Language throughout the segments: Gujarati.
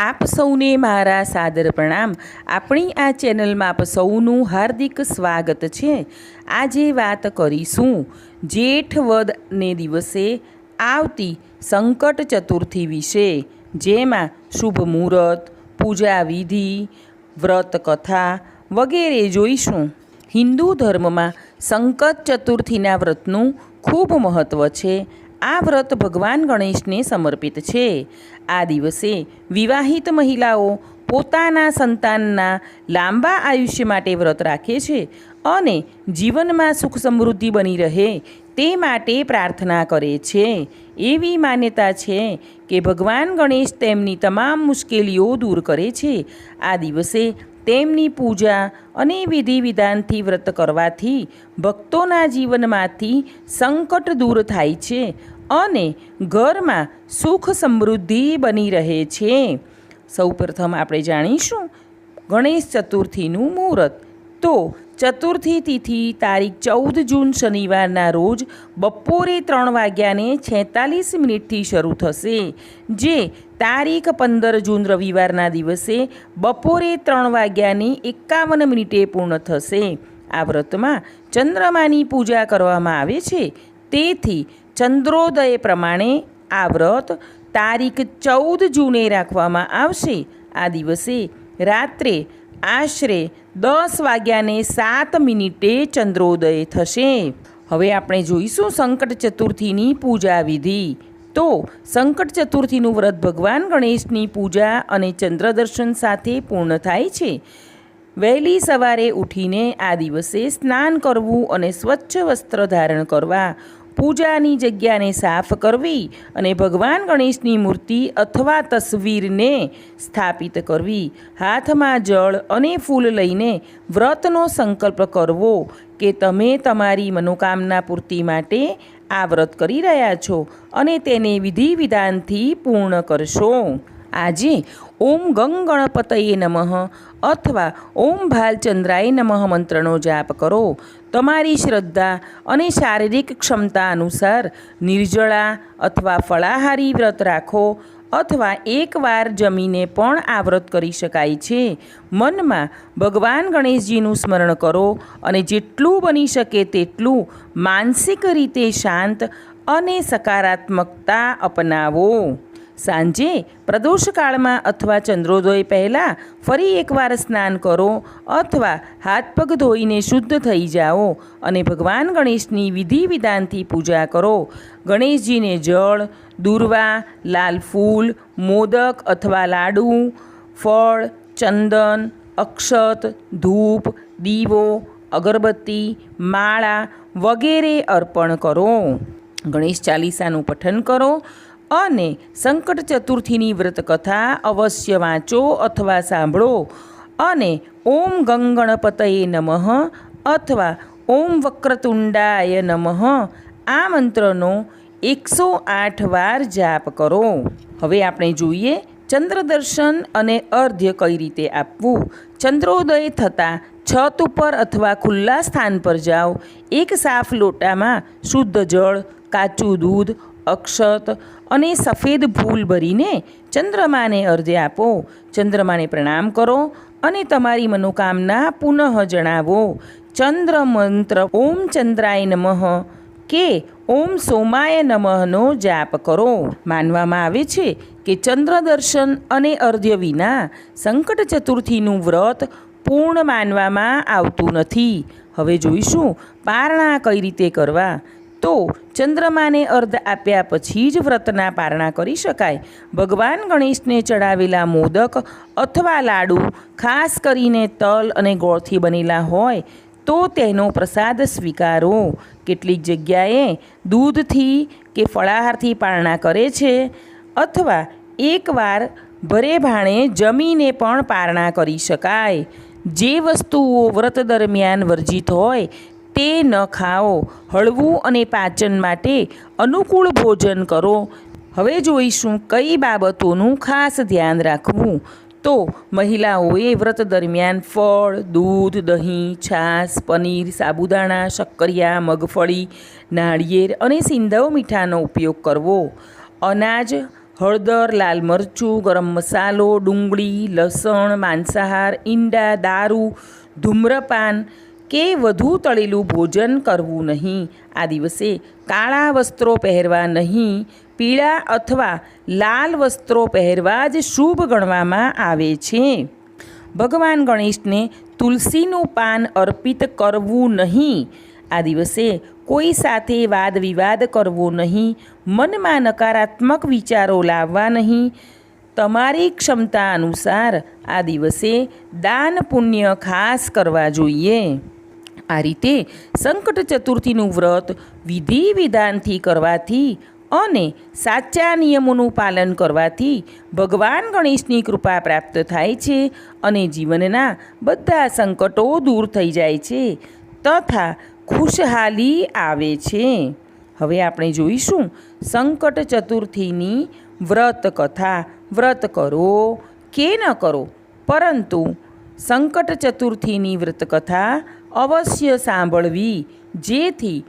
આપ સૌને મારા સાદર પ્રણામ. આપણી આ ચેનલમાં આપ સૌનું હાર્દિક સ્વાગત છે. આજે વાત કરીશું જેઠ વદને દિવસે આવતી સંકટ ચતુર્થી વિશે, જેમાં શુભ મુહૂર્ત, પૂજા વિધિ, વ્રત કથા વગેરે જોઈશું. હિન્દુ ધર્મમાં સંકટ ચતુર્થીના વ્રતનું ખૂબ મહત્ત્વ છે. આ વ્રત ભગવાન ગણેશને સમર્પિત છે. આ દિવસે વિવાહિત મહિલાઓ પોતાના સંતાનના લાંબા આયુષ્ય માટે વ્રત રાખે છે અને જીવનમાં સુખ સમૃદ્ધિ બની રહે તે માટે પ્રાર્થના કરે છે. એવી માન્યતા છે કે ભગવાન ગણેશ તેમની તમામ મુશ્કેલીઓ દૂર કરે છે. આ દિવસે તેમની પૂજા અને વિધિ વિધાનથી વ્રત કરવાથી ભક્તોના જીવનમાંથી સંકટ દૂર થાય છે અને ઘરમાં સુખ સમૃદ્ધિ બની રહે છે. સૌપ્રથમ આપણે જાણીશું ગણેશ ચતુર્થીનું મુહૂર્ત. તો ચતુર્થી તિથિ તારીખ ચૌદ જૂન શનિવારના રોજ બપોરે ત્રણ વાગ્યાને છેતાલીસ મિનિટથી શરૂ થશે, જે તારીખ પંદર જૂન રવિવારના દિવસે બપોરે ત્રણ વાગ્યાની એકાવન મિનિટે પૂર્ણ થશે. આ વ્રતમાં ચંદ્રમાની પૂજા કરવામાં આવે છે. તેથી ચંદ્રોદય પ્રમાણે આ વ્રત તારીખ ચૌદ જૂને રાખવામાં આવશે. આ દિવસે રાત્રે આશરે દસ વાગ્યાને સાત મિનિટે ચંદ્રોદય થશે. હવે આપણે જોઈશું સંકટ ચતુર્થીની પૂજા વિધિ. તો સંકટ ચતુર્થીનું વ્રત ભગવાન ગણેશની પૂજા અને ચંદ્ર દર્શન સાથે પૂર્ણ થાય છે. વહેલી સવારે ઉઠીને આ દિવસે સ્નાન કરવું અને સ્વચ્છ વસ્ત્ર ધારણ કરવા, પૂજાની જગ્યાને સાફ કરવી અને ભગવાન ગણેશની મૂર્તિ અથવા તસવીરને સ્થાપિત કરવી, હાથમાં જળ અને ફૂલ લઈને વ્રતનો સંકલ્પ કરવો કે તમે તમારી મનોકામના પૂર્તિ માટે આ વ્રત કરી રહ્યા છો અને તેને વિધિ વિધાનથી પૂર્ણ કરશો. આજે ઓમ ગંગ ગણપતયે નમઃ અથવા ઓમ ભાલચંદ્રાય નમઃ મંત્રનો જાપ કરો. તમારી શ્રદ્ધા અને શારીરિક ક્ષમતા અનુસાર નિર્જળા અથવા ફળાહારી વ્રત રાખો. અથવા એકવાર જમીને પણ આવ્રત કરી શકાય છે. મનમાં ભગવાન ગણેશજીનું સ્મરણ કરો અને જેટલું બની શકે તેટલું માનસિક રીતે શાંત અને સકારાત્મકતા અપનાવો. સાંજે પ્રદોષકાળમાં અથવા ચંદ્રોદય પહેલાં ફરી એકવાર સ્નાન કરો અથવા હાથ પગ ધોઈને શુદ્ધ થઈ જાઓ અને ભગવાન ગણેશની વિધિ વિધાનથી પૂજા કરો. ગણેશજીને જળ, દુર્વા, લાલ ફૂલ, મોદક અથવા લાડુ, ફળ, ચંદન, અક્ષત, ધૂપ, દીવો, અગરબત્તી, માળા વગેરે અર્પણ કરો. ગણેશ ચાલીસાનું પઠન કરો. અને સંકટ ચતુર્થીની વ્રતકથા અવશ્ય વાંચો અથવા સાંભળો. અને ઓમ ગંગણપતયે નમઃ અથવા ઓમ વક્રતુંડાય નમઃ આ મંત્રનો એકસો આઠ વાર જાપ કરો. હવે આપણે જોઈએ ચંદ્ર દર્શન અને અર્ધ્ય કઈ રીતે આપવું. ચંદ્રોદય થતાં છત ઉપર અથવા ખુલ્લા સ્થાન પર જાઓ. એક સાફ લોટામાં શુદ્ધ જળ, કાચું દૂધ અક્ષત અને સફેદ ફૂલ ભરીને ચંદ્રમાને અર્ધે આપો. ચંદ્રમાને પ્રણામ કરો અને તમારી મનોકામના પુનઃ જણાવો. ચંદ્ર મંત્ર ઓમ ચંદ્રાય નમઃ કે ઓમ સોમાય નમઃનો જાપ કરો. માનવામાં આવે છે કે ચંદ્ર દર્શન અને અર્ધ્ય વિના સંકટ ચતુર્થીનું વ્રત પૂર્ણ માનવામાં આવતું નથી. હવે જોઈશું પારણા કઈ રીતે કરવા. તો ચંદ્રમાને અર્ધ આપ્યા પછી જ વ્રતના પારણા કરી શકાય. ભગવાન ગણેશને ચડાવેલા મોદક અથવા લાડુ, ખાસ કરીને તલ અને ગોળથી બનેલા હોય, તો તેનો પ્રસાદ સ્વીકારો. કેટલીક જગ્યાએ દૂધથી કે ફળાહારથી પારણા કરે છે અથવા એકવાર ભરે ભાણે જમીને પણ પારણા કરી શકાય. જે વસ્તુઓ વ્રત દરમિયાન વર્જિત હોય તે ન ખાઓ. હળવું અને પાચન માટે અનુકૂળ ભોજન કરો. હવે જોઈશું કઈ બાબતોનું ખાસ ધ્યાન રાખવું. તો મહિલાઓએ વ્રત દરમિયાન ફળ, દૂધ, દહીં, છાશ, પનીર, સાબુદાણા, શક્કરિયા, મગફળી, નાળિયેર અને સિંધવ મીઠાનો ઉપયોગ કરવો. અનાજ, હળદર, લાલ મરચું, ગરમ મસાલો, ડુંગળી, લસણ, માંસાહાર, ઈંડા, દારૂ, ધૂમ્રપાન કે વધુ તળેલું ભોજન કરવું નહીં. આ દિવસે કાળા વસ્ત્રો પહેરવા નહીં, પીળા અથવા લાલ વસ્ત્રો પહેરવા જ શુભ ગણવામાં આવે છે. ભગવાન ગણેશને તુલસીનું પાન અર્પિત કરવું નહીં. આ દિવસે કોઈ સાથે વાદ વિવાદ કરવો નહીં, મનમાં નકારાત્મક વિચારો લાવવા નહીં. તમારી ક્ષમતા અનુસાર આ દિવસે દાન પુણ્ય ખાસ કરવા જોઈએ. આ રીતે સંકટ ચતુર્થીનું વ્રત વિધિ વિધાનથી કરવાથી અને સાચા નિયમોનું પાલન કરવાથી ભગવાન ગણેશની કૃપા પ્રાપ્ત થાય છે અને જીવનના બધા સંકટો દૂર થઈ જાય છે તથા ખુશહાલી આવે છે. હવે આપણે જોઈશું સંકટ ચતુર્થીની વ્રત કથા. વ્રત કરો કે ન કરો? પરંતુ સંકટ ચતુર્થીની વ્રત કથા અવશ્ય સાંભળવી, જેથી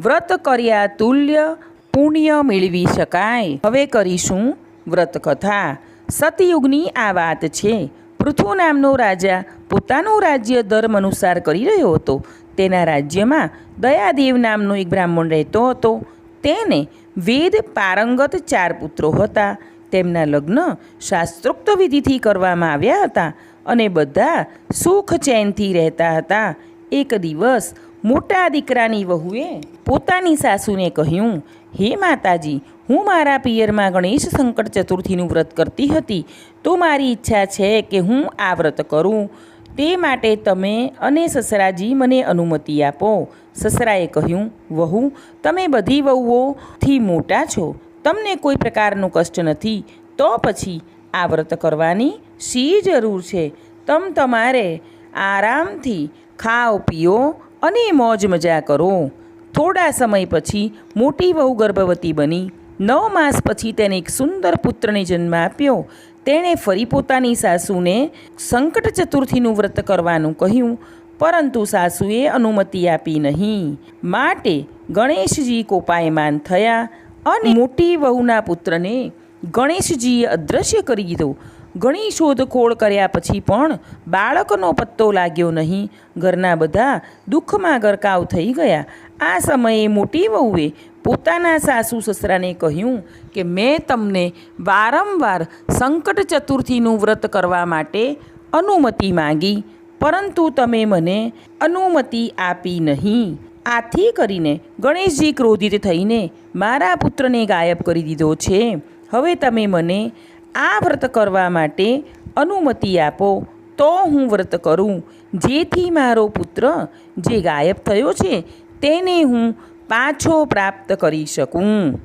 વ્રત કર્યા તુલ્ય પુણ્ય મેળવી શકાય. હવે કરીશું વ્રત કથા સતયુગની આ વાત છે. પૃથુ નામનો રાજા પોતાનું રાજ્ય ધર્મ અનુસાર કરી રહ્યો હતો. તેના રાજ્યમાં દયાદેવ નામનો એક બ્રાહ્મણ રહેતો હતો. તેને વેદ પારંગત ચાર પુત્રો હતા. તેમના લગ્ન શાસ્ત્રોક્ત વિધિથી કરવામાં આવ્યા હતા અને બધા સુખ ચેનથી રહેતા હતા. એક દિવસ મોટા દીકરાની વહુએ પોતાની સાસુને કહ્યું, હે માતાજી, હું મારા પિયરમાં ગણેશ સંકટ ચતુર્થીનું વ્રત કરતી હતી, તો મારી ઈચ્છા છે કે હું આ વ્રત કરું. તે માટે તમે અને સસરાજી મને અનુમતિ આપો. સસરાએ કહ્યું, વહુ, તમે બધી વહુઓથી મોટા છો. તમને કોઈ પ્રકારનું કષ્ટ નથી. તો પછી આ વ્રત કરવાની શી જરૂર છે? તમ તમારે આરામથી ખાઓ, પીઓ અને મોજ મજા કરો. થોડા સમય પછી મોટી વહુ ગર્ભવતી બની. નવ માસ પછી તેને એક સુંદર પુત્રને જન્મ આપ્યો. તેણે ફરી પોતાની સાસુને સંકટ ચતુર્થીનું વ્રત કરવાનું કહ્યું, પરંતુ સાસુએ અનુમતિ આપી નહીં. માટે ગણેશજી કોપાયમાન થયા અને મોટી વહુના પુત્રને ગણેશજીએ અદૃશ્ય કરી દીધો. ઘણી શોધખોળ કર્યા પછી પણ બાળકનો પત્તો લાગ્યો નહીં. ઘરના બધા દુઃખમાં ગરકાવ થઈ ગયા. આ સમયે મોટી વહુએ પોતાના સાસુ સસરાને કહ્યું કે, મેં તમને વારંવાર સંકટ ચતુર્થીનું વ્રત કરવા માટે અનુમતિ માંગી, પરંતુ તમે મને અનુમતિ આપી નહીં. આથી કરીને ગણેશજી ક્રોધિત થઈને, મારા પુત્રને ગાયબ કરી દીધો છે. હવે તમે મને આ વ્રત કરવા માટે અનુમતિ આપો, તો હું વ્રત કરું. જેથી મારો પુત્ર જે ગાયબ થયો છે, તેને હું પાછો પ્રાપ્ત કરી શકું.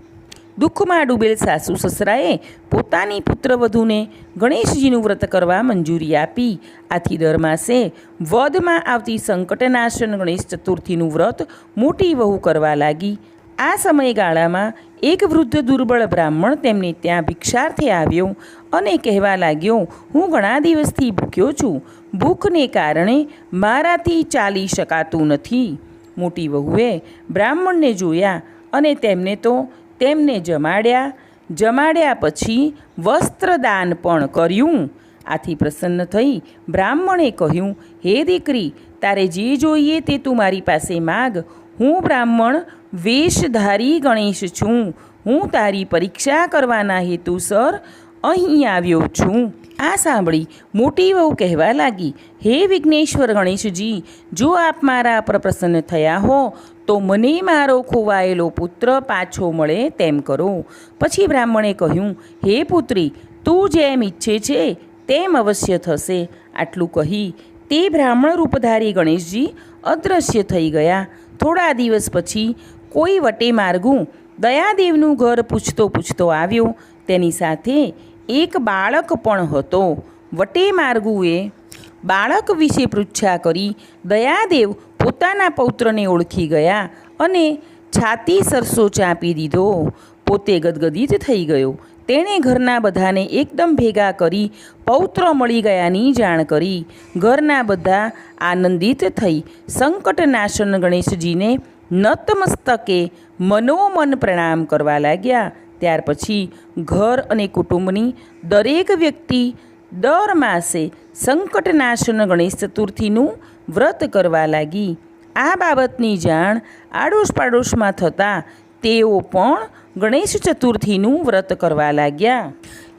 દુઃખમાં ડૂબેલ સાસુ સસરાએ પોતાની પુત્રવધૂને ગણેશજીનું વ્રત કરવા મંજૂરી આપી. આથી દર માસે વધમાં આવતી સંકટનાશન ગણેશ ચતુર્થીનું વ્રત મોટી વહુ કરવા લાગી. આ સમયગાળામાં એક વૃદ્ધ દુર્બળ બ્રાહ્મણ તેમને ત્યાં ભિક્ષાર્થે આવ્યો અને કહેવા લાગ્યો, હું ઘણા દિવસથી ભૂખ્યો છું. ભૂખને કારણે મારાથી ચાલી શકાતું નથી. મોટી વહુએ બ્રાહ્મણને જોયા અને તેમને તો તેમને જમાડ્યા. જમાડ્યા પછી વસ્ત્રદાન પણ કર્યું. આથી પ્રસન્ન થઈ બ્રાહ્મણે કહ્યું, હે દીકરી, તારે જે જોઈએ તે તું મારી પાસે માગ. હું બ્રાહ્મણ વેશધારી ગણેશ છું. હું તારી પરીક્ષા કરવાના હેતુસર અહીં આવ્યો છું. આ સાંભળી મોટી વહુ કહેવા લાગી, હે વિઘ્નેશ્વર ગણેશજી, જો આપ મારા પર પ્રસન્ન થયા હો, તો મને મારો ખોવાયેલો પુત્ર પાછો મળે તેમ કરો. પછી બ્રાહ્મણે કહ્યું, હે પુત્રી, તું જેમ ઈચ્છે છે, તેમ અવશ્ય થશે. આટલું કહી તે બ્રાહ્મણ રૂપધારી ગણેશજી અદૃશ્ય થઈ ગયા. થોડા દિવસ પછી કોઈ વટે માર્ગું દયાદેવનું ઘર પૂછતો પૂછતો આવ્યો. તેની સાથે એક બાળક પણ હતો. વટે માર્ગુએ બાળક વિશે પૃચ્છા કરી દયાદેવ પોતાના પૌત્રને ઓળખી ગયા અને છાતી સરસો ચાંપી દીધો. પોતે ગદગદિત થઈ ગયો. તેણે ઘરના બધાને એકદમ ભેગા કરી પૌત્ર મળી ગયાની જાણ કરી. ઘરના બધા આનંદિત થઈ સંકટનાશન ગણેશજીને નતમસ્તકે મનોમન પ્રણામ કરવા લાગ્યા. ત્યાર પછી ઘર અને કુટુંબની દરેક વ્યક્તિ દર માસે સંકટનાશન ગણેશ ચતુર્થીનું વ્રત કરવા લાગી. આ બાબતની જાણ આડોશ પાડોશમાં થતાં તેઓ પણ ગણેશ ચતુર્થીનું વ્રત કરવા લાગ્યા.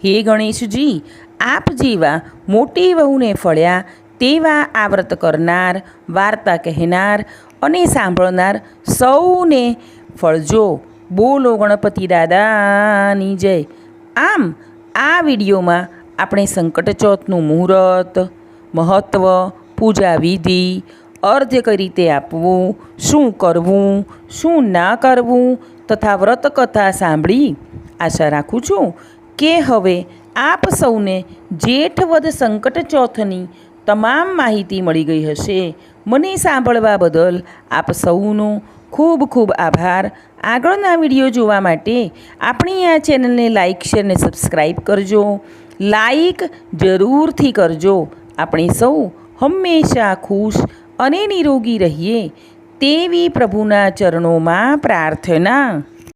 હે ગણેશજી, આપ જેવા મોટી વહુને ફળ્યા, તેવા આ વ્રત કરનાર, વાર્તા કહેનાર અને સાંભળનાર સૌને ફળજો. બોલો ગણપતિ દાદાની જય. આમ, આ વિડીયોમાં આપણે સંકટ ચોથનું મુહૂર્ત મહત્ત્વ પૂજા વિધિ અર્ધ્ય કઈ રીતે આપવું, શું કરવું, શું ના કરવું તથા વ્રત કથા સાંભળી આશા રાખું છું કે હવે આપ સૌને જેઠવદ સંકટ ચોથની તમામ માહિતી મળી ગઈ હશે. મને સાંભળવા બદલ આપ સૌનો ખૂબ ખૂબ આભાર. આગળના વીડિયો જોવા માટે આપણી આ ચેનલને લાઇક, શેર અને સબસ્ક્રાઈબ કરજો. લાઈક જરૂરથી કરજો. આપણે સૌ હંમેશા ખુશ અને નિરોગી રહીએ તેવી પ્રભુના ચરણોમાં પ્રાર્થના.